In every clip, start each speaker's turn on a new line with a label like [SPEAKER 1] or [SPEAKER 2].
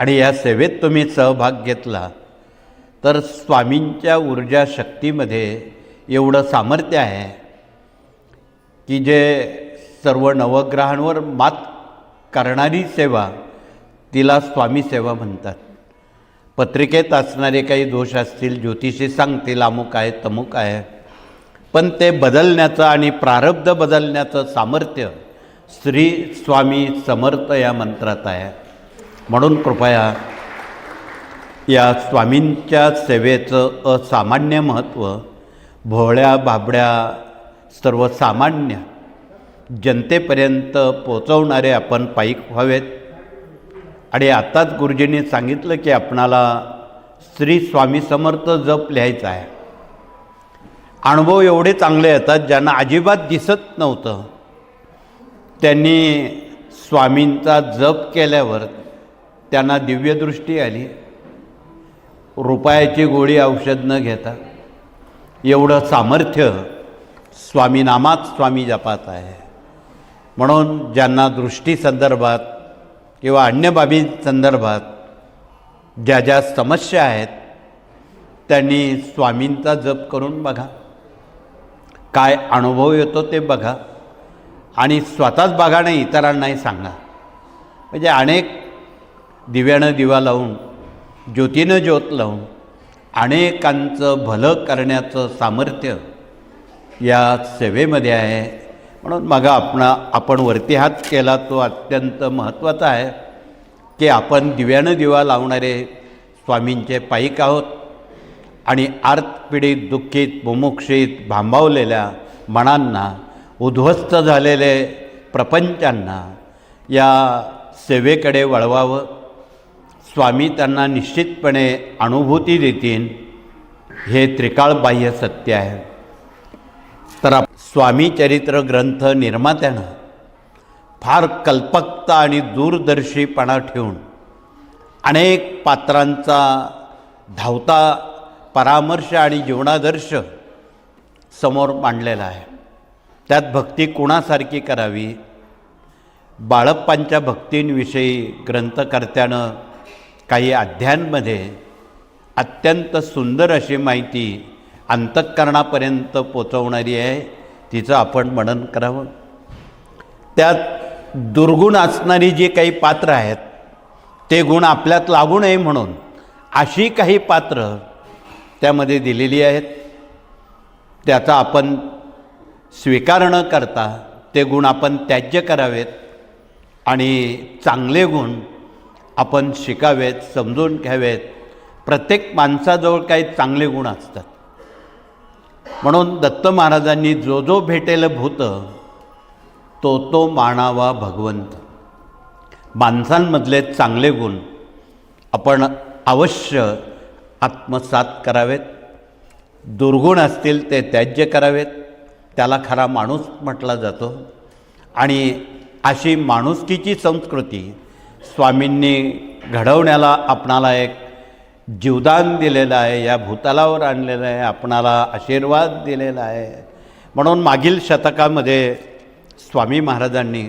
[SPEAKER 1] आणि या सेवेत तुम्ही सहभाग घेतला तर स्वामींच्या ऊर्जा शक्तीमध्ये एवढं सामर्थ्य आहे की जे सर्व नवग्रहांवर मात करणारी सेवा तिला स्वामी सेवा म्हणतात. पत्रिकेत असणारे काही दोष असतील ज्योतिषी सांगतील अमुक आहे तमुक आहे पण ते बदलण्याचं आणि प्रारब्ध बदलण्याचं सामर्थ्य श्री स्वामी समर्थ या मंत्रात आहे. म्हणून कृपया या स्वामींच्या सेवेचं असामान्य महत्त्व भोळ्या बाबड्या सर्वसामान्य जनतेपर्यंत पोचवणारे आपण पायिक व्हावेत. आणि आत्ताच गुरुजींनी सांगितलं की आपणाला श्री स्वामी समर्थ जप लिहायचा आहे. अनुभव एवढे चांगले येतात ज्यांना अजिबात दिसत नव्हतं. त्यांनी स्वामींचा जप केल्यावर त्यांना दिव्यदृष्टी आली. रुपयाची गोळी औषध न घेता. एवढं सामर्थ्य स्वामीनामात स्वामी जपात आहे. म्हणून ज्यांना दृष्टी संदर्भात किंवा अन्य बाबी संदर्भात ज्या ज्या समस्या आहेत त्यांनी स्वामींचा जप करून बघा. काय अनुभव येतो ते बघा. आणि स्वतःच बघा नाही इतरांनाही सांगा. म्हणजे अनेक दिव्यानं दिवा लावून ज्योतीनं ज्योत लावून अनेकांचं भलं करण्याचं सामर्थ्य या सेवेमध्ये आहे. म्हणून मग आपण आपण वरती हात केला तो अत्यंत महत्त्वाचा आहे की आपण दिव्यानं दिवा लावणारे स्वामींचे पाईक आहोत आणि आर्तपीडित दुःखित मुमुक्षित भांबावलेल्या मनांना उद्ध्वस्त झालेले प्रपंचांना या सेवेकडे वळवावं. स्वामी त्यांना निश्चितपणे अनुभूती देतील. हे त्रिकाळ बाह्य सत्य आहे. तर स्वामी चरित्र ग्रंथ निर्मात्यानं फार कल्पकता आणि दूरदर्शीपणा ठेवून अनेक पात्रांचा धावता परामर्श आणि जीवनादर्श समोर मांडलेला आहे. त्यात भक्ती कुणासारखी करावी? बाळप्पांच्या भक्तींविषयी ग्रंथकर्त्यानं काही अध्यायांमध्ये अत्यंत सुंदर अशी माहिती अंतःकरणापर्यंत पोचवणारी आहे तिचं आपण मनन करावं. त्यात दुर्गुण असणारी जी काही पात्र आहेत ते गुण आपल्यात लागू नये म्हणून अशी काही पात्र त्यामध्ये दिलेली आहेत. त्याचा आपण स्वीकार न करता ते गुण आपण त्याज्य करावेत आणि चांगले गुण आपण शिकावेत समजून घ्यावेत. प्रत्येक माणसाजवळ काही चांगले गुण असतात. म्हणून दत्त महाराजांनी जो जो भेटेल भूत तो तो मानावा भगवंत. माणसांमधले चांगले गुण आपण अवश्य आत्मसात करावेत. दुर्गुण असतील ते त्याज्य करावेत. त्याला खरा माणूस म्हटला जातो. आणि अशी माणुसकीची संस्कृती स्वामींनी घडवण्याला आपणाला एक जीवदान दिलेलं आहे या भूतलावर आणलेलं आहे आपणाला आशीर्वाद दिलेला आहे. म्हणून मागील शतकामध्ये स्वामी महाराजांनी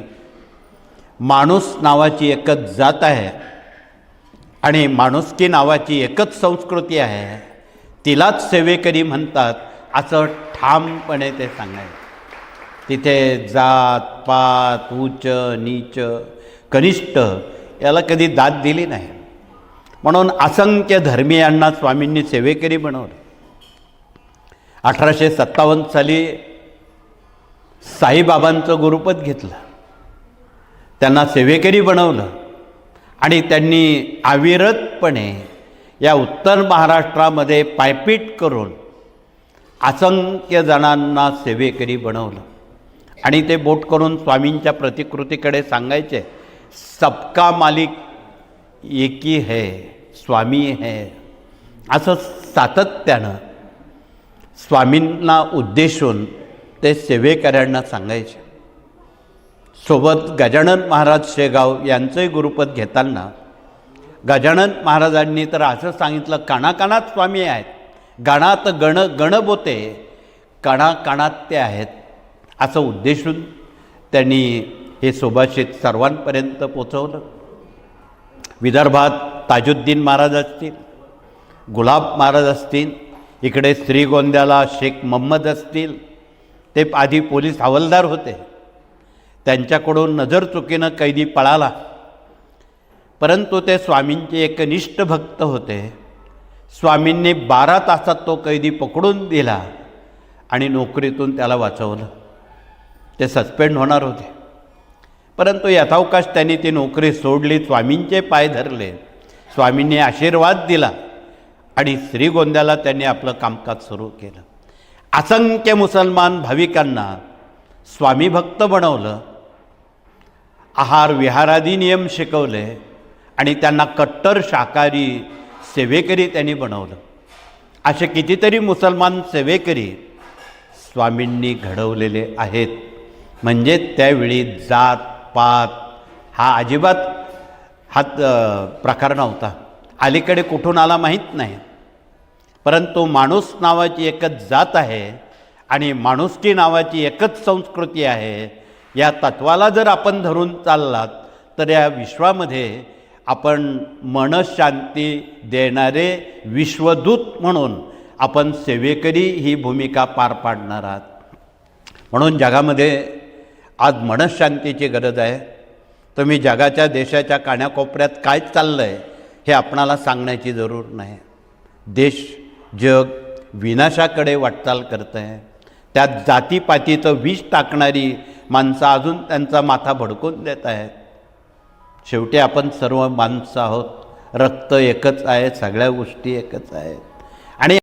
[SPEAKER 1] माणूस नावाची एकच जात आहे आणि माणुसकी नावाची एकच संस्कृती आहे. तिलाच सेवेकरी म्हणतात असं ठामपणे ते सांगायचं. तिथे जात पात उच्च नीच कनिष्ठ याला कधी दाद दिली नाही. म्हणून असंख्य धर्मीयांना स्वामींनी सेवेकरी बनवलं. अठराशे सत्तावन्न साली साईबाबांचं गुरुपद घेतलं. त्यांना सेवेकरी बनवलं आणि त्यांनी अविरतपणे या उत्तर महाराष्ट्रामध्ये पायपीट करून असंख्य जणांना सेवेकरी बनवलं. आणि ते बोट करून स्वामींच्या प्रतिकृतीकडे सांगायचे सबका मालिक एकी है स्वामी है. असं सातत्यानं स्वामींना उद्देशून ते सेवेकऱ्यांना सांगायचे. सोबत गजानन महाराज शेगाव यांचंही गुरुपद घेताना गजानन महाराजांनी तर असं सांगितलं कानाकानात स्वामी आहेत गणात गण गणबोते कणाकणात ते आहेत. असं उद्देशून त्यांनी हे सुभाषित सर्वांपर्यंत पोचवलं. विदर्भात ताजुद्दीन महाराज असतील गुलाब महाराज असतील इकडे श्रीगोंद्याला शेख मोहम्मद असतील ते आधी पोलीस हवालदार होते. त्यांच्याकडून नजर चुकीनं कैदी पळाला. परंतु ते स्वामींचे एकनिष्ठ भक्त होते. स्वामींनी बारा तासात तो कैदी पकडून दिला आणि नोकरीतून त्याला वाचवलं. ते सस्पेंड होणार होते. परंतु यथावकाश त्यांनी ती नोकरी सोडली स्वामींचे पाय धरले. स्वामींनी आशीर्वाद दिला आणि श्रीगोंद्याला त्यांनी आपलं कामकाज सुरू केलं. असंख्य मुसलमान भाविकांना स्वामी भक्त बनवलं. आहार विहारादी नियम शिकवले आणि त्यांना कट्टर शाकाहारी सेवेकरी त्यांनी बनवलं. असे कितीतरी मुसलमान सेवेकरी स्वामींनी घडवलेले आहेत. म्हणजे त्यावेळी जात पात. हा अजिबात हा प्रकार नव्हता. अलीकडे कुठून आला माहीत नाही. परंतु माणूस नावाची एकच जात आहे आणि माणुसकी नावाची एकच संस्कृती आहे. या तत्वाला जर आपण धरून चाललात तर या विश्वामध्ये आपण मनशांती देणारे विश्वदूत म्हणून आपण सेवेकरी ही भूमिका पार पाडणार आहात. म्हणून जगामध्ये आज मनशांतीची गरज आहे. तुम्ही जगाच्या देशाच्या काण्याकोपऱ्यात काय चाललं आहे हे आपणाला सांगण्याची जरूर नाही. देश जग विनाशाकडे वाटचाल करत आहे त्यात जातीपातीचं विष टाकणारी माणसं अजून त्यांचा माथा भडकून देत आहेत. शेवटी आपण सर्व माणसं आहोत. रक्त एकच आहे सगळ्या गोष्टी एकच आहेत. आणि